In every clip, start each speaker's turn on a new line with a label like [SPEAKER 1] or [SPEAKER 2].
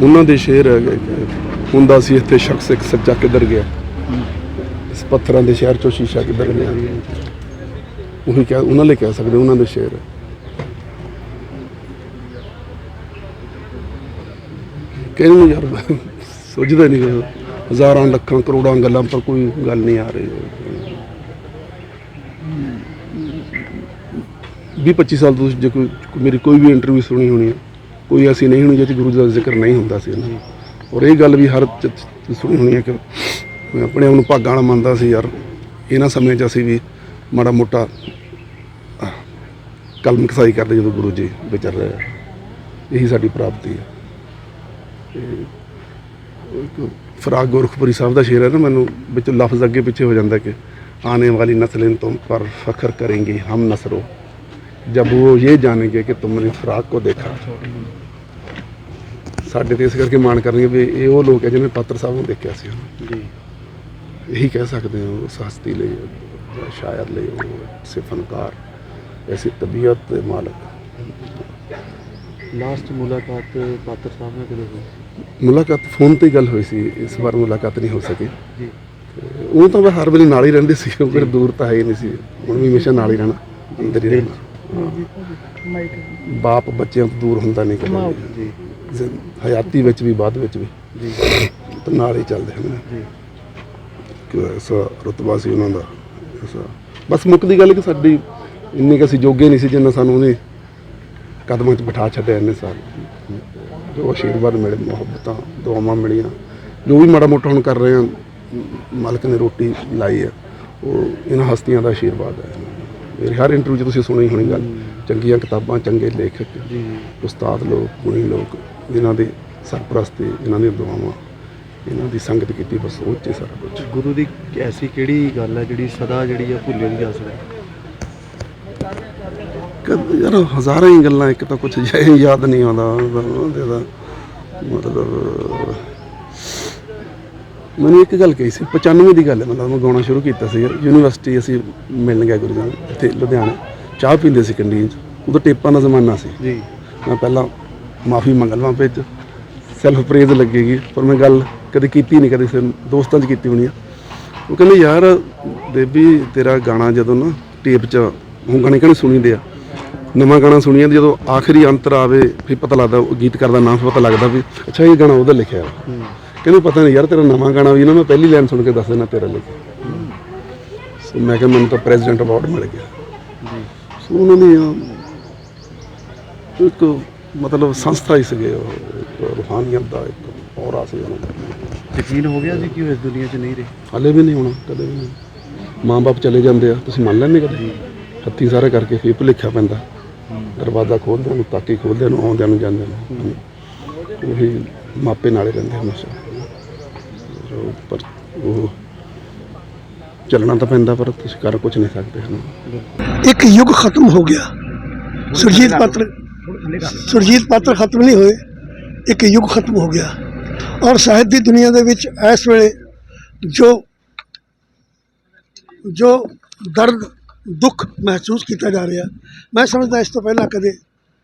[SPEAKER 1] ਉਹਨਾਂ ਦੇ ਸ਼ੇਰ ਹੈਗੇ ਹੁੰਦਾ ਸੀ ਇੱਥੇ ਸ਼ਖਸ ਇੱਕ ਸੱਜਾ ਕਿੱਧਰ ਗਿਆ। ਇਸ ਪੱਥਰਾਂ ਦੇ ਸ਼ਹਿਰ ਚੋਂ ਸ਼ੀਸ਼ਾ ਕਿੱਧਰ ਗਿਆ। ਉਹੀ ਕਹਿ, ਉਹਨਾਂ ਲਈ ਕਹਿ ਸਕਦੇ ਉਹਨਾਂ ਦੇ ਸ਼ੇਰ ਕਹਿੰਦੇ ਨੂੰ ਯਾਰ ਸੋਚਦਾ ਨਹੀਂ ਕੋਈ। ਹਜ਼ਾਰਾਂ ਲੱਖਾਂ ਕਰੋੜਾਂ ਗੱਲਾਂ ਪਰ ਕੋਈ ਗੱਲ ਨਹੀਂ ਆ ਰਹੀ। ਵੀਹ 25 ਸਾਲ ਤੋਂ ਜੇ ਕੋਈ, ਮੇਰੀ ਕੋਈ ਵੀ ਇੰਟਰਵਿਊ ਸੁਣੀ ਹੋਣੀ ਹੈ। ਕੋਈ ਐਸੀ ਨਹੀਂ ਹੋਣੀ ਜਿਹਦੇ ਗੁਰੂ ਦਾ ਜ਼ਿਕਰ ਨਹੀਂ ਹੁੰਦਾ ਸੀ ਉਹਨਾਂ ਨੂੰ। ਔਰ ਇਹ ਗੱਲ ਵੀ ਹਰ ਸੁਣੀ ਹੋਣੀ ਹੈ ਕਿ ਮੈਂ ਆਪਣੇ ਆਪ ਨੂੰ ਭਾਗਾਂ ਵਾਲਾ ਮੰਨਦਾ ਸੀ, ਯਾਰ ਇਹਨਾਂ ਸਮਿਆਂ 'ਚ ਅਸੀਂ ਵੀ ਮਾੜਾ ਮੋਟਾ ਕਲਮ ਕਸਾਈ ਕਰਦੇ ਜਦੋਂ ਗੁਰੂ ਜੀ ਵਿਚਰ ਰਹੇ ਆ। ਇਹੀ ਸਾਡੀ ਪ੍ਰਾਪਤੀ ਹੈ। ਇੱਕ ਫਰਾਗ ਗੁਰਖਪੁਰੀ ਸਾਹਿਬ ਦਾ ਸ਼ੇਰ ਹੈ ਨਾ, ਮੈਨੂੰ ਵਿੱਚ ਲਫ਼ਜ਼ ਅੱਗੇ ਪਿੱਛੇ ਹੋ ਜਾਂਦਾ ਕਿ ਆਉਣ ਵਾਲੀ ਨਸਲਨ ਤੋਂ ਪਰ ਫਖਰ ਕਰेंगे ਹਮ ਨਸਰੋ। जब वो ये जानेंगे कि तुमने फराक को देखा ਸਾਡੇ ਤੇ ਇਸ ਕਰਕੇ ਮਾਣ ਕਰਨਗੇ ਵੀ ਇਹ ਉਹ ਲੋਕ ਹੈ ਜਿਹਨੇ ਪਾਤਰ ਸਾਹਿਬ ਨੂੰ ਦੇਖਿਆ ਸੀ
[SPEAKER 2] ਜੀ
[SPEAKER 1] ਇਹੀ ਕਹਿ ਸਕਦੇ ਹੋ ਉਸ ਹਸਤੀ ਲਈ ਜਾਂ ਸ਼ਾਇਰ ਲਈ ਉਹ ਸੇ ਫਨਕਾਰ ਐਸੀ ਤਬੀਅਤ ਦੇ ਮਾਲਕ
[SPEAKER 2] ਲਾਸਟ ਮੁਲਾਕਾਤ ਪਾਤਰ ਸਾਹਿਬ ਨਾਲ ਕਦੋਂ ਹੋਈ
[SPEAKER 1] ਮੁਲਾਕਾਤ ਫੋਨ ਤੇ ਹੀ ਗੱਲ ਹੋਈ ਸੀ ਇਸ ਵਾਰ ਮੁਲਾਕਾਤ ਨਹੀਂ ਹੋ ਸਕੀ
[SPEAKER 2] ਜੀ
[SPEAKER 1] ਤੇ ਉਹ ਤਾਂ ਮੈਂ ਹਰ ਵੇਲੇ ਨਾਲ ਹੀ ਰਹਿੰਦੇ ਸੀ ਉਹ ਫਿਰ ਦੂਰ ਤਾਂ ਹੈ ਹੀ ਨਹੀਂ ਸੀ ਹੁਣ ਵੀ ਹਮੇਸ਼ਾ ਨਾਲ ਹੀ ਰਹਿਣਾ ਅੰਦਰ ਹੀ ਰਹਿਣਾ ਬਾਪ ਬੱਚਿਆਂ ਤੋਂ ਦੂਰ ਹੁੰਦਾ ਨਹੀਂ ਕਦੇ
[SPEAKER 2] ਜੀ
[SPEAKER 1] ਹਯਾਤੀ ਵਿੱਚ ਵੀ ਬਾਅਦ ਵਿੱਚ ਵੀ।
[SPEAKER 2] ਜੀ।
[SPEAKER 1] ਤਾਂ ਨਾਲ ਹੀ ਚੱਲਦੇ ਹਨ
[SPEAKER 2] ਜੀ।
[SPEAKER 1] ਕਿ ਐਸਾ ਰਤਬਾ ਸੀ ਉਹਨਾਂ ਦਾ। ਐਸਾ ਬਸ ਮੁੱਕਦੀ ਗੱਲ ਕਿ ਸਾਡੀ ਇੰਨੀ ਕੁ ਅਸੀਂ ਜੋਗੇ ਨਹੀਂ ਸੀ ਜਿੰਨਾ ਸਾਨੂੰ ਉਹਨੇ ਕਦਮਾਂ 'ਚ ਬਿਠਾ ਛੱਡਿਆ ਇੰਨੇ ਸਾਲ। ਜੋ ਆਸ਼ੀਰਵਾਦ ਮਿਲੇ ਮੁਹੱਬਤਾਂ ਦੁਆਵਾਂ ਮਿਲੀਆਂ। ਜੋ ਵੀ ਮਾੜਾ ਮੋਟਾ ਹੁਣ ਕਰ ਰਹੇ ਮ- ਮਾਲਕ ਨੇ ਰੋਟੀ ਲਾਈ ਹੈ ਉਹ ਇਹਨਾਂ ਹਸਤੀਆਂ ਦਾ ਆਸ਼ੀਰਵਾਦ ਹੈ। ਮੇਰੀ ਹਰ ਇੰਟਰਵਿਊ 'ਚ ਤੁਸੀਂ ਸੁਣੀ ਹੋਣੀ ਗੱਲ। ਚੰਗੀਆਂ ਕਿਤਾਬਾਂ ਚੰਗੇ ਲੇਖਕ
[SPEAKER 2] ਜੀ।
[SPEAKER 1] ਉਸਤਾਦ ਲੋਕ ਗੁਣੀ ਲੋਕ ਜਿਨ੍ਹਾਂ ਦੀ ਸਰਪ੍ਰਸਤੀ ਜਿਨ੍ਹਾਂ ਦੀਆਂ ਦੁਆਵਾਂ ਇਹਨਾਂ ਦੀ ਸੰਗਤ ਕੀਤੀ ਬਸ ਉਹ 'ਚ ਹੀ ਸਾਰਾ ਕੁਝ
[SPEAKER 2] ਗੁਰੂ ਦੀ ਐਸੀ ਕਿਹੜੀ ਗੱਲ ਹੈ ਜਿਹੜੀ ਸਦਾ ਜਿਹੜੀ ਆ ਭੁੱਲੀ ਨਹੀਂ ਜਾ ਸਕਦੀ
[SPEAKER 1] ਕਦ- ਯਾਰ ਹਜ਼ਾਰਾਂ ਹੀ ਗੱਲਾਂ ਇੱਕ ਤਾਂ ਕੁਝ ਯਾਦ ਨਹੀਂ ਆਉਂਦਾ ਉਹਦੇ ਮਤਲਬ ਮੈਨੂੰ ਇੱਕ ਗੱਲ ਕਹੀ ਸੀ 95 ਦੀ ਗੱਲ ਹੈ ਮਤਲਬ ਮੈਂ ਗਾਉਣਾ ਸ਼ੁਰੂ ਕੀਤਾ ਸੀ ਯੂਨੀਵਰਸਿਟੀ ਅਸੀਂ ਮਿਲਣ ਗਏ ਗੁਰੂ ਜੀ ਇੱਥੇ ਲੁਧਿਆਣੇ ਚਾਹ ਪੀਂਦੇ ਸੀ ਕੰਡੀਨ 'ਚ ਉਦੋਂ ਟੇਪਾਂ ਦਾ ਜ਼ਮਾਨਾ ਸੀ।
[SPEAKER 2] ਜੀ।
[SPEAKER 1] ਮੈਂ ਪਹਿਲਾਂ ਮਾਫੀ ਮੰਗ ਲਵਾਂ ਵਿੱਚ ਸੈਲਫ ਪ੍ਰੇਜ਼ ਲੱਗੇਗੀ ਪਰ ਮੈਂ ਗੱਲ ਕਦੇ ਕੀਤੀ ਨਹੀਂ ਕਦੇ ਦੋਸਤਾਂ 'ਚ ਕੀਤੀ ਹੋਣੀ ਆ। ਉਹ ਕਹਿੰਦੇ ਯਾਰ ਦੇਵੀ ਤੇਰਾ ਗਾਣਾ ਜਦੋਂ ਨਾ ਟੇਪ 'ਚ ਹੁਣ ਗਾਣੇ ਕਹਣੇ ਸੁਣੀਦੇ ਆ? ਨਵਾਂ ਗਾਣਾ ਸੁਣੀਆਂ ਜਦੋਂ ਆਖਰੀ ਅੰਤਰ ਆਵੇ ਫਿਰ ਪਤਾ ਲੱਗਦਾ ਉਹ ਗੀਤਕਾਰ ਦਾ ਨਾਮ ਪਤਾ ਲੱਗਦਾ ਵੀ ਅੱਛਾ ਇਹ ਗਾਣਾ ਉਹਦਾ ਲਿਖਿਆ
[SPEAKER 2] ਹੂੰ।
[SPEAKER 1] ਕਹਿੰਦੇ ਪਤਾ ਨਹੀਂ ਯਾਰ ਤੇਰਾ ਨਵਾਂ ਗਾਣਾ ਵੀ ਨਾ ਮੈਂ ਪਹਿਲੀ ਲਾਈਨ ਸੁਣ ਕੇ ਦੱਸ ਦੇਣਾ ਤੇਰਾ ਲਿਖਿਆ ਸੋ ਮੈਂ ਕਿਹਾ ਮੈਨੂੰ ਤਾਂ ਪ੍ਰੈਜ਼ੀਡੈਂਟ ਅਵਾਰਡ ਮਿਲ ਗਿਆ।
[SPEAKER 2] ਜੀ
[SPEAKER 1] ਸੋ ਉਹਨਾਂ ਅਹ, ਇੱਕ ਮਤਲਬ ਸੰਸਥਾ ਹੀ ਸੀਗੇ ਉਹ ਰੂਹਾਨੀਅਤ ਦਾ ਇੱਕ ਔਰਾ ਸੀ ਉਹਨਾਂ ਦਾ।
[SPEAKER 2] ਯਕੀਨ ਹੋ ਗਿਆ ਸੀ ਕਿ ਉਹ ਇਸ ਦੁਨੀਆ 'ਚ ਨਹੀਂ ਰਹੇ?
[SPEAKER 1] ਹਾਲੇ ਵੀ ਨਹੀਂ ਹੋਣਾ ਕਦੇ ਵੀ ਨਹੀਂ। ਮਾਂ-ਬਾਪ ਚਲੇ ਜਾਂਦੇ ਆ ਤੁਸੀਂ ਮੰਨ ਲੈਂਦੇ ਕਦੇ? ਹੱਥੀ ਸਾਰੇ ਕਰਕੇ ਫੇਰ ਭੁਲੇਖਾ ਪੈਂਦਾ। ਦਰਵਾਜ਼ਾ ਖੋਲਦਿਆਂ ਨੂੰ ਤਾਕੀ ਖੋਲਦਿਆਂ ਨੂੰ ਆਉਂਦਿਆਂ ਨੂੰ ਜਾਂਦਿਆਂ ਨੂੰ। ਉਹੀ ਮਾਪੇ ਨਾਲੇ ਰਹਿੰਦੇ ਹਮੇਸ਼ਾ। ਜੋ ਪਰ ਉਹ ਚੱਲਣਾ ਤਾਂ ਪੈਂਦਾ, ਪਰ ਤੁਸੀਂ ਕਰ ਕੁਝ ਨਹੀਂ ਸਕਦੇ, ਹਨ?
[SPEAKER 3] ਇੱਕ ਯੁੱਗ ਖਤਮ ਹੋ ਗਿਆ। ਸੁਰਜੀਤ ਪਾਤਰ ਸੁਰਜੀਤ ਪਾਤਰ ਖਤਮ ਨਹੀਂ ਹੋਏ, ਇੱਕ ਯੁੱਗ ਖਤਮ ਹੋ ਗਿਆ। ਔਰ ਸਾਹਿਤ ਦੀ ਦੁਨੀਆ ਦੇ ਵਿੱਚ ਇਸ ਵੇਲੇ ਜੋ ਜੋ ਦਰਦ, ਦੁੱਖ ਮਹਿਸੂਸ ਕੀਤਾ ਜਾ ਰਿਹਾ, ਮੈਂ ਸਮਝਦਾ ਇਸ ਤੋਂ ਪਹਿਲਾਂ ਕਦੇ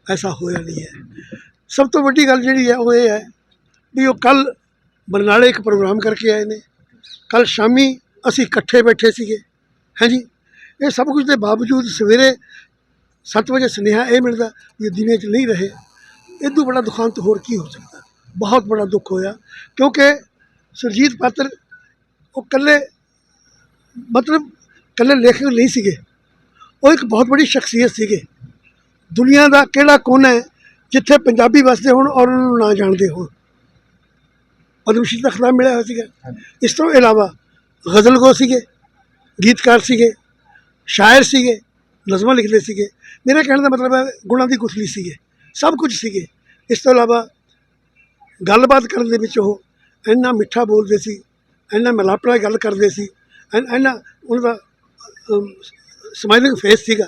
[SPEAKER 3] ਐਸਾ ਹੋਇਆ ਨਹੀਂ ਹੈ। ਸਭ ਤੋਂ ਵੱਡੀ ਗੱਲ ਜਿਹੜੀ ਹੈ, ਉਹ ਇਹ ਹੈ ਵੀ ਉਹ ਕੱਲ ਬਰਨਾਲੇ ਇੱਕ ਪ੍ਰੋਗਰਾਮ ਕਰਕੇ ਆਏ ਨੇ। ਕੱਲ ਸ਼ਾਮੀ ਅਸੀਂ ਇਕੱਠੇ ਬੈਠੇ ਸੀਗੇ। ਹਾਂਜੀ, ਇਹ ਸਭ ਕੁਝ ਦੇ ਬਾਵਜੂਦ ਸਵੇਰੇ 7 ਵਜੇ ਸੁਨੇਹਾ ਇਹ ਮਿਲਦਾ ਵੀ ਇਹ 'ਚ ਨਹੀਂ ਰਹੇ। ਇਦੋਂ ਬੜਾ ਦੁਖਾਂਤ ਹੋਰ ਕੀ ਹੋ ਸਕਦਾ? ਬਹੁਤ ਬੜਾ ਦੁੱਖ ਹੋਇਆ। ਕਿਉਂਕਿ ਸੁਰਜੀਤ ਪਾਤਰ ਉਹ ਇਕੱਲੇ ਮਤਲਬ ਇਕੱਲੇ ਲੇਖਕ ਨਹੀਂ ਸੀਗੇ। ਉਹ ਇੱਕ ਬਹੁਤ ਬੜੀ ਸ਼ਖਸੀਅਤ ਸੀਗੇ। ਦੁਨੀਆ ਦਾ ਕਿਹੜਾ ਕੋਨਾ ਹੈ ਜਿੱਥੇ ਪੰਜਾਬੀ ਵਸਦੇ ਹੋਣ ਔਰ ਉਹਨਾਂ ਨੂੰ ਨਾ ਜਾਣਦੇ ਹੋਣ। ਪਦਮ ਸ਼੍ਰੀ ਦਾ ਖਿਤਾਬ ਮਿਲਿਆ ਹੋਇਆ ਸੀਗਾ ਇਸ ਤੋਂ ਇਲਾਵਾ ਗਜ਼ਲਗੋ ਸੀਗੇ ਗੀਤਕਾਰ ਸੀਗੇ ਸ਼ਾਇਰ ਸੀਗੇ ਨਜ਼ਮਾਂ ਲਿਖਦੇ ਸੀਗੇ ਮੇਰੇ ਕਹਿਣ ਦਾ ਮਤਲਬ ਹੈ ਗੁਣਾਂ ਦੀ ਗੁਥਲੀ ਸੀਗੇ ਸਭ ਕੁਝ ਸੀਗੇ ਇਸ ਤੋਂ ਇਲਾਵਾ ਗੱਲਬਾਤ ਕਰਨ ਦੇ ਵਿੱਚ ਉਹ ਇੰਨਾ ਮਿੱਠਾ ਬੋਲਦੇ ਸੀ ਇੰਨਾ ਮਿਲਾਪੜਾ ਗੱਲ ਕਰਦੇ ਸੀ ਇਨ- ਇੰਨਾ ਉਹਨਾਂ ਦਾ ਸਮਾਈਲਿੰਗ ਫੇਸ ਸੀਗਾ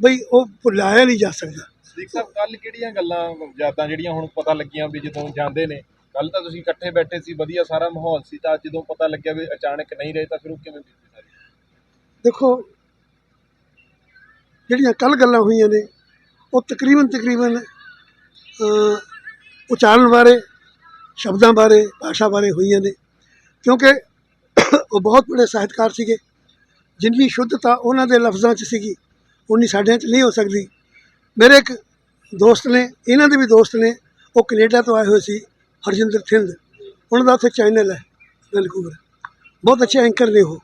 [SPEAKER 3] ਬਈ ਉਹ ਭੁਲਾਇਆ ਨਹੀਂ ਜਾ ਸਕਦਾ
[SPEAKER 4] ਸਦੀਕ ਸਾਹਿਬ ਕੱਲ ਕਿਹੜੀਆਂ ਗੱਲਾਂ ਯਾਦਾਂ ਜਿਹੜੀਆਂ ਹੁਣ ਪਤਾ ਲੱਗੀਆਂ ਵੀ ਜਦੋਂ ਜਾਂਦੇ ਨੇ ਕੱਲ ਤਾਂ ਤੁਸੀਂ ਇਕੱਠੇ ਬੈਠੇ ਸੀ, ਵਧੀਆ ਸਾਰਾ ਮਾਹੌਲ ਸੀ, ਤਾਂ ਜਦੋਂ ਪਤਾ ਲੱਗਿਆ ਵੀ ਅਚਾਨਕ ਨਹੀਂ ਰਹੇ ਤਾਂ ਫਿਰ ਉਹ ਕਿਵੇਂ ਬੀਤੀ ਸਾਰੀ?
[SPEAKER 3] ਦੇਖੋ, ਜਿਹੜੀਆਂ ਕੱਲ ਗੱਲਾਂ ਹੋਈਆਂ ਨੇ, ਉਹ ਤਕਰੀਬਨ ਤਕਰੀਬਨ ਉਚਾਰਨ ਬਾਰੇ, ਸ਼ਬਦਾਂ ਬਾਰੇ, ਭਾਸ਼ਾ ਬਾਰੇ ਹੋਈਆਂ ਨੇ। ਕਿਉਂਕਿ ਉਹ ਬਹੁਤ ਬੜੇ ਸਾਹਿਤਕਾਰ ਸੀਗੇ, ਜਿੰਨੀ ਸ਼ੁੱਧਤਾ ਉਹਨਾਂ ਦੇ ਲਫ਼ਜ਼ਾਂ 'ਚ ਸੀਗੀ, ਉਨੀ ਸਾਡਿਆਂ 'ਚ ਨਹੀਂ ਹੋ ਸਕਦੀ। ਮੇਰੇ ਇੱਕ ਦੋਸਤ ਨੇ, ਇਹਨਾਂ ਦੇ ਵੀ ਦੋਸਤ ਨੇ, ਉਹ ਕੈਨੇਡਾ ਤੋਂ ਆਏ ਹੋਏ ਸੀ। ਹਰਜਿੰਦਰ ਥਿੰਦ, ਉਹਨਾਂ ਦਾ ਉੱਥੇ ਚੈਨਲ ਹੈ ਵੈਨਕੂਵਰ ਬਹੁਤ ਅੱਛੇ ਐਂਕਰ ਨੇ ਉਹ।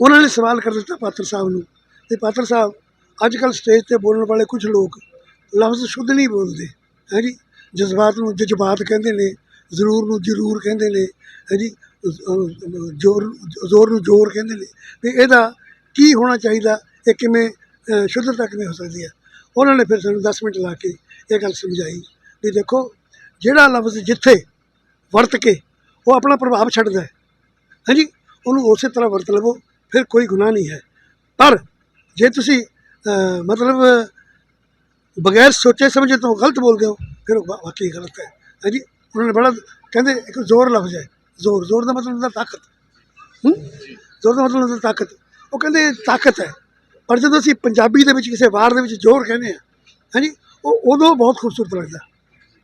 [SPEAKER 3] ਉਹਨਾਂ ਨੇ ਸਵਾਲ ਕਰ ਦਿੱਤਾ ਪਾਤਰ ਸਾਹਿਬ ਨੂੰ ਤੇ ਪਾਤਰ ਸਾਹਿਬ ਅੱਜ ਕੱਲ੍ਹ ਸਟੇਜ ਤੇ ਬੋਲਣ ਵਾਲੇ ਕੁਝ ਲੋਕ ਲਫ਼ਜ਼ ਸ਼ੁੱਧ ਨਹੀਂ ਬੋਲਦੇ, ਹੈ ਜੀ? ਜਜ਼ਬਾਤ ਨੂੰ ਜਜ਼ਬਾਤ ਕਹਿੰਦੇ ਨੇ, ਜ਼ਰੂਰ ਨੂੰ ਜ਼ਰੂਰ ਕਹਿੰਦੇ ਨੇ, ਹੈ ਜੀ? ਜ਼ੋਰ ਜ਼ੋਰ ਨੂੰ ਜ਼ੋਰ ਕਹਿੰਦੇ ਨੇ। ਤੇ ਇਹਦਾ ਕੀ ਹੋਣਾ ਚਾਹੀਦਾ, ਇਹ ਕਿਵੇਂ, ਅਹ ਸ਼ੁੱਧਤਾ ਕਿਵੇਂ ਹੋ ਸਕਦੀ ਹੈ? ਉਹਨਾਂ ਨੇ ਫਿਰ ਸਾਨੂੰ 10 ਮਿੰਟ ਲਾ ਕੇ ਇਹ ਗੱਲ ਸਮਝਾਈ। ਵੀ ਦੇਖੋ ਜਿਹੜਾ ਲਫ਼ਜ਼ ਜਿੱਥੇ ਵਰਤ ਕੇ ਉਹ ਆਪਣਾ ਪ੍ਰਭਾਵ ਛੱਡਦਾ ਹੈ। ਹਾਂਜੀ? ਉਹਨੂੰ ਉਸੇ ਤਰ੍ਹਾਂ ਵਰਤ ਲਵੋ, ਫਿਰ ਕੋਈ ਗੁਨਾਹ ਨਹੀਂ ਹੈ। ਪਰ ਜੇ ਤੁਸੀਂ ਮਤਲਬ, ਬਗੈਰ ਸੋਚੇ ਸਮਝੇ ਤੋਂ ਗਲਤ ਬੋਲਦੇ ਹੋ, ਫਿਰ ਉਹ ਵਾ- ਵਾਕਈ ਗਲਤ ਹੈ। ਹਾਂਜੀ? ਉਹਨਾਂ ਨੇ ਬੜਾ ਕਹਿੰਦੇ ਇੱਕ ਜ਼ੋਰ ਲਫ਼ਜ਼ ਹੈ। ਜ਼ੋਰ ਜ਼ੋਰ ਦਾ ਮਤਲਬ ਹੁੰਦਾ ਤਾਕਤ। ਹੂੰ? ਜ਼ੋਰ ਦਾ ਮਤਲਬ ਹੁੰਦਾ ਤਾਕਤ। ਉਹ ਕਹਿੰਦੇ ਤਾਕਤ ਹੈ। ਪਰ ਜਦੋਂ ਅਸੀਂ ਪੰਜਾਬੀ ਦੇ ਵਿੱਚ ਕਿਸੇ ਵਾਰ ਦੇ ਵਿੱਚ ਜ਼ੋਰ ਕਹਿੰਦੇ ਆ ਹਾਂਜੀ? ਉਹ ਉਦੋਂ ਬਹੁਤ ਖੂਬਸੂਰਤ ਲੱਗਦਾ।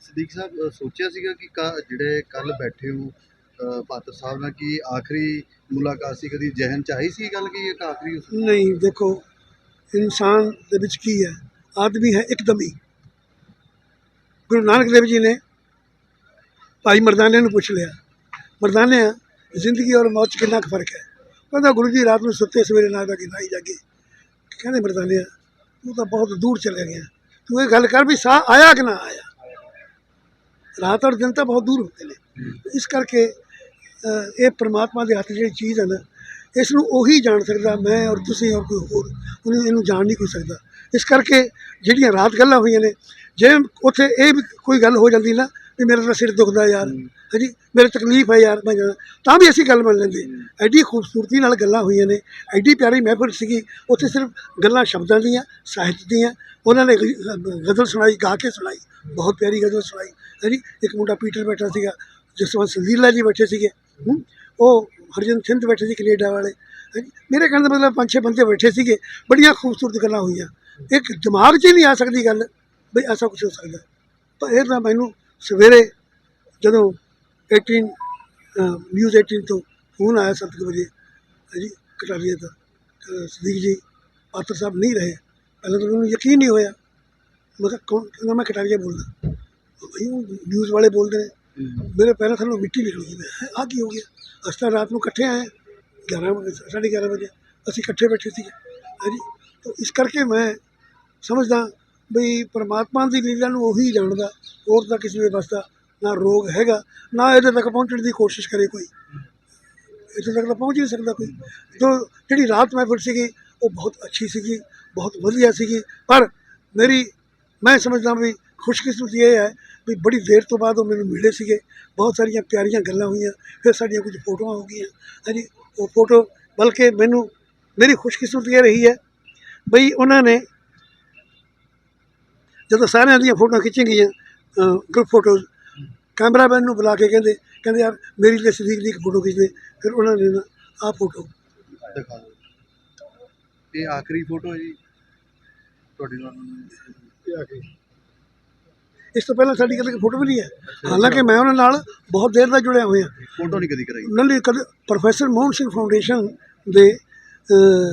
[SPEAKER 5] ਸਦੀਕ ਸਾਹਿਬ ਸੋਚਿਆ ਸੀਗਾ ਕਿ ਜਿਹੜੇ ਕੱਲ ਬੈਠੇ ਹੋ ਅ, ਪਾਤਰ ਸਾਹਿਬ ਨਾਲ ਕਿ ਆਖਰੀ ਮੁਲਾਕਾਤ ਸੀ ਕਦੀ ਜਹਨ ਚ ਆਈ ਸੀ ਗੱਲ ਕਿ ਇਹ ਆਖਰੀ
[SPEAKER 3] ਨਹੀਂ ਦੇਖੋ ਇਨਸਾਨ ਦੇ ਵਿੱਚ ਕੀ ਹੈ? ਆਦਮੀ ਹੈ ਇੱਕਦਮੀ ਗੁਰੂ ਨਾਨਕ ਦੇਵ ਜੀ ਨੇ ਭਾਈ ਮਰਦਾਨੇ ਨੂੰ ਪੁੱਛ ਲਿਆ ਮਰਦਾਨੇ ਜ਼ਿੰਦਗੀ ਔਰ ਮੌਤ 'ਚ ਕਿੰਨਾ ਕੁ ਫ਼ਰਕ ਹੈ? ਕਹਿੰਦਾ ਗੁਰੂ ਜੀ ਰਾਤ ਨੂੰ ਸੁੱਤੇ ਸਵੇਰੇ ਨਾਲ ਦਾ ਕਿ ਨਾ ਹੀ ਜਾਗੇ। ਕਹਿੰਦੇ ਮਰਦਾਨੇ ਤੂੰ ਤਾਂ ਬਹੁਤ ਦੂਰ ਚਲੇ ਗਿਆ। ਤੂੰ ਇਹ ਗੱਲ ਕਰ ਵੀ ਸਾਹ ਆਇਆ ਕਿ ਨਾ ਆਇਆ? ਰਾਤ ਔਰ ਦਿਨ ਤਾਂ ਬਹੁਤ ਦੂਰ ਹੁੰਦੇ ਨੇ। ਇਸ ਕਰਕੇ ਇਹ ਪ੍ਰਮਾਤਮਾ ਦੇ ਹੱਥ ਜਿਹੜੀ ਚੀਜ਼ ਹੈ ਨਾ ਇਸ ਨੂੰ ਉਹੀ ਜਾਣ ਸਕਦਾ ਮੈਂ ਔਰ ਤੁਸੀਂ ਔਰ ਕੋਈ ਹੋਰ ਉਹਨੂੰ ਇਹਨੂੰ ਜਾਣ ਨਹੀਂ ਕੋਈ ਸਕਦਾ। ਇਸ ਕਰਕੇ ਜਿਹੜੀਆਂ ਰਾਤ ਗੱਲਾਂ ਹੋਈਆਂ ਨੇ ਜੇ ਉੱਥੇ ਇਹ ਵੀ ਕੋਈ ਗੱਲ ਹੋ ਜਾਂਦੀ ਨਾ ਵੀ ਮੇਰਾ ਤਾਂ ਸਿਰ ਦੁਖਦਾ ਯਾਰ। ਹਾਂਜੀ ਮੇਰੇ ਤਕਲੀਫ ਹੈ ਯਾਰ ਮੈਂ ਤਾਂ ਵੀ ਅਸੀਂ ਗੱਲ ਮੰਨ ਲੈਂਦੇ। ਐਡੀ ਖੂਬਸੂਰਤੀ ਨਾਲ ਗੱਲਾਂ ਹੋਈਆਂ ਨੇ। ਐਡੀ ਪਿਆਰੀ ਮਹਿਫਲ ਸੀਗੀ। ਉੱਥੇ ਸਿਰਫ ਗੱਲਾਂ ਸ਼ਬਦਾਂ ਦੀਆਂ ਸਾਹਿਤ ਦੀਆਂ। ਉਹਨਾਂ ਨੇ ਗਜ਼ਲ ਸੁਣਾਈ ਗਾ ਕੇ ਸੁਣਾਈ। ਬਹੁਤ ਪਿਆਰੀ ਗਜ਼ਲ ਸੁਣਾਈ। ਹਾਂਜੀ ਇੱਕ ਮੁੰਡਾ ਪੀਟਰ ਬੈਠਾ ਸੀਗਾ ਜਸਵੰਤ ਸੰਦੀਲਾ ਜੀ ਬੈਠੇ ਸੀਗੇ। ਉਹ ਹਰਜਨ ਸਿੰਧ ਬੈਠੇ ਸੀ ਕੈਨੇਡਾ ਵਾਲੇ। ਹਾਂਜੀ ਮੇਰੇ ਕਹਿਣ ਦਾ ਮਤਲਬ ਪੰਜ ਛੇ ਬੰਦੇ ਬੈਠੇ ਸੀਗੇ। ਬੜੀਆਂ ਖੂਬਸੂਰਤ ਗੱਲਾਂ ਹੋਈਆਂ। ਇੱਕ ਦਿਮਾਗ 'ਚ ਹੀ ਨਹੀਂ ਆ ਸਕਦੀ ਗੱਲ ਵੀ ਐਸਾ ਕੁਝ ਹੋ ਸਕਦਾ। ਪਰ ਇਹ ਤਾਂ ਮੈਨੂੰ ਸਵੇਰੇ ਜਦੋਂ 18 ਨਿਊਜ਼ 18 ਤੋਂ ਫੋਨ ਆਇਆ ਸੱਤ ਕੁ ਵਜੇ ਹਾਂਜੀ ਕਟਾਰੀਆ ਦਾ ਅਹ ਸਦੀਕ ਜੀ ਪਾਤਰ ਸਾਹਿਬ ਨਹੀਂ ਰਹੇ ਪਹਿਲਾਂ ਤਾਂ ਮੈਨੂੰ ਯਕੀਨ ਨਹੀਂ ਹੋਇਆ ਮੈਂ ਕਿਹਾ ਕੌਣ ਕਹਿੰਦਾ ਮੈਂ ਕਟਾਰੀਆ ਬੋਲਦਾ ਭਈ ਉਹ ਨਿਊਜ਼ ਵਾਲੇ ਬੋਲਦੇ ਨੇ ਮੇਰੇ ਪੈਰਾਂ ਥੱਲੋਂ ਮਿੱਟੀ ਨਿਕਲ ਗਈ ਮੈਂ ਆ ਕੀ ਹੋ ਗਿਆ ਅਸੀਂ ਤਾਂ ਰਾਤ ਨੂੰ ਇਕੱਠੇ ਆਏ 11 ਵਜੇ ਸਾਢੇ 11 ਵਜੇ ਅਸੀਂ ਇਕੱਠੇ ਬੈਠੇ ਸੀਗੇ ਹਾਂਜੀ ਤਾਂ ਇਸ ਕਰਕੇ ਮੈਂ ਸਮਝਦਾ ਬਈ ਪ੍ਰਮਾਤਮਾ ਦੀ ਲੀਲਾ ਨੂੰ ਉਹੀ ਜਾਣਦਾ, ਹੋਰ ਤਾਂ ਕਿਸੇ ਦੇ ਬਸ ਨਾ ਰੋਗ ਹੈਗਾ, ਨਾ ਇਹਦੇ ਤੱਕ ਪਹੁੰਚਣ ਦੀ ਕੋਸ਼ਿਸ਼ ਕਰੇ ਕੋਈ। ਇੱਥੇ ਤੱਕ ਤਾਂ ਪਹੁੰਚ ਨਹੀਂ ਸਕਦਾ ਕੋਈ। ਜੋ ਜਿਹੜੀ ਰਾਤ ਮੈਂ ਫਿਰ ਸੀਗੀ, ਉਹ ਬਹੁਤ ਅੱਛੀ ਸੀਗੀ, ਬਹੁਤ ਵਧੀਆ ਸੀਗੀ। ਪਰ ਮੇਰੀ, ਮੈਂ ਸਮਝਦਾ ਵੀ ਖੁਸ਼ਕਿਸਮਤੀ ਇਹ ਹੈ ਵੀ ਬੜੀ ਦੇਰ ਤੋਂ ਬਾਅਦ ਉਹ ਮੈਨੂੰ ਮਿਲੇ ਸੀਗੇ। ਬਹੁਤ ਸਾਰੀਆਂ ਪਿਆਰੀਆਂ ਗੱਲਾਂ ਹੋਈਆਂ, ਫਿਰ ਸਾਡੀਆਂ ਕੁਝ ਫੋਟੋਆਂ ਹੋ ਗਈਆਂ। ਹਾਂਜੀ, ਉਹ ਫੋਟੋ ਬਲਕਿ ਮੈਨੂੰ, ਮੇਰੀ ਖੁਸ਼ਕਿਸਮਤੀ ਇਹ ਰਹੀ ਹੈ, ਬਈ ਉਹਨਾਂ ਨੇ ਜਦੋਂ ਸਾਰਿਆਂ ਦੀਆਂ ਫੋਟੋਆਂ ਖਿੱਚੀਆਂ ਗਈਆਂ ਗਰੁੱਪ ਫੋਟੋਜ਼ ਕੈਮਰਾਮੈਨ ਨੂੰ ਬੁਲਾ ਕੇ ਕਹਿੰਦੇ ਕਹਿੰਦੇ ਯਾਰ ਮੇਰੀ ਤੇ ਸਦੀਕ ਦੀ ਇੱਕ ਫੋਟੋ ਖਿੱਚ ਦੇ। ਫਿਰ ਉਹਨਾਂ ਨੇ ਨਾ ਆਹ ਫੋਟੋ
[SPEAKER 5] ਦਿਖਾ ਦਿਓ ਇਹ ਆਖਰੀ ਫੋਟੋ ਹੈ ਜੀ ਤੁਹਾਡੀ ਨਾਲ
[SPEAKER 3] ਇਸ ਤੋਂ ਪਹਿਲਾਂ ਸਾਡੀ ਕਦੇ ਫੋਟੋ ਵੀ ਨਹੀਂ ਹੈ। ਹਾਲਾਂਕਿ ਮੈਂ ਉਹਨਾਂ ਨਾਲ ਬਹੁਤ ਦੇਰ ਦਾ ਜੁੜਿਆ ਹੋਇਆ।
[SPEAKER 5] ਫੋਟੋ ਨਹੀਂ ਕਦੀ ਕਰਾਈ।
[SPEAKER 3] ਉਹਨਾਂ ਲਈ ਕਦੇ ਪ੍ਰੋਫੈਸਰ ਮੋਹਨ ਸਿੰਘ ਫਾਊਂਡੇਸ਼ਨ ਦੇ ਅਹ,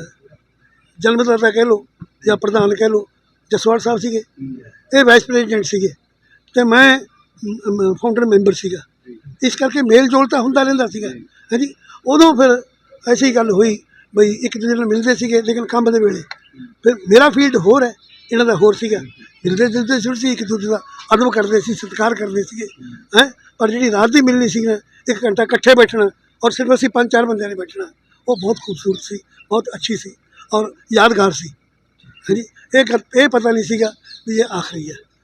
[SPEAKER 3] ਜਨਮਦਾਤਾ ਕਹਿ ਲਓ ਜਾਂ ਪ੍ਰਧਾਨ ਕਹਿ ਲਓ ਜਸਵਾਲ ਸਾਹਿਬ ਸੀਗੇ। ਇਹ ਵਾਈਸ ਪ੍ਰੈਜ਼ੀਡੈਂਟ ਸੀਗੇ। ਤੇ ਮੈਂ ਫਾਊਂਡਰ ਮੈਂਬਰ ਸੀਗਾ। ਇਸ ਕਰਕੇ ਮੇਲ ਜੋਲ ਤਾਂ ਹੁੰਦਾ ਰਹਿੰਦਾ ਸੀਗਾ। ਹਾਂਜੀ? ਉਦੋਂ ਫਿਰ ਐਸੀ ਗੱਲ ਹੋਈ ਬਈ ਇੱਕ ਦੂਜੇ ਨਾਲ ਮਿਲਦੇ ਸੀਗੇ, ਲੇਕਿਨ ਕੰਮ ਦੇ ਵੇਲੇ। ਫਿਰ ਮੇਰਾ ਫੀਲਡ ਹੋਰ ਹੈ, ਇਹਨਾਂ ਦਾ ਹੋਰ ਸੀਗਾ। ਮਿਲਦੇ ਜੁਲਦੇ ਜ਼ਰੂਰ ਸੀ, ਇੱਕ ਦੂਜੇ ਦਾ ਅਦਬ ਕਰਦੇ ਸੀ, ਸਤਿਕਾਰ ਕਰਦੇ ਸੀਗੇ। ਹੈ? ਪਰ ਜਿਹੜੀ ਰਾਤ ਦੀ ਮਿਲਣੀ ਸੀ ਨਾ, ਇੱਕ ਘੰਟਾ ਇਕੱਠੇ ਬੈਠਣਾ ਔਰ ਸਿਰਫ ਅਸੀਂ ਪੰਜ ਚਾਰ ਬੰਦਿਆਂ ਨੇ ਬੈਠਣਾ, ਉਹ ਬਹੁਤ ਖੂਬਸੂਰਤ ਸੀ, ਬਹੁਤ ਅੱਛੀ ਸੀ ਔਰ ਯਾਦਗਾਰ ਸੀ। ਹਾਂਜੀ। ਇਹ ਗੱਲ- ਇਹ ਪਤਾ ਨਹੀਂ ਸੀਗਾ ਵੀ ਇਹ ਆਖਰੀ ਹੈ।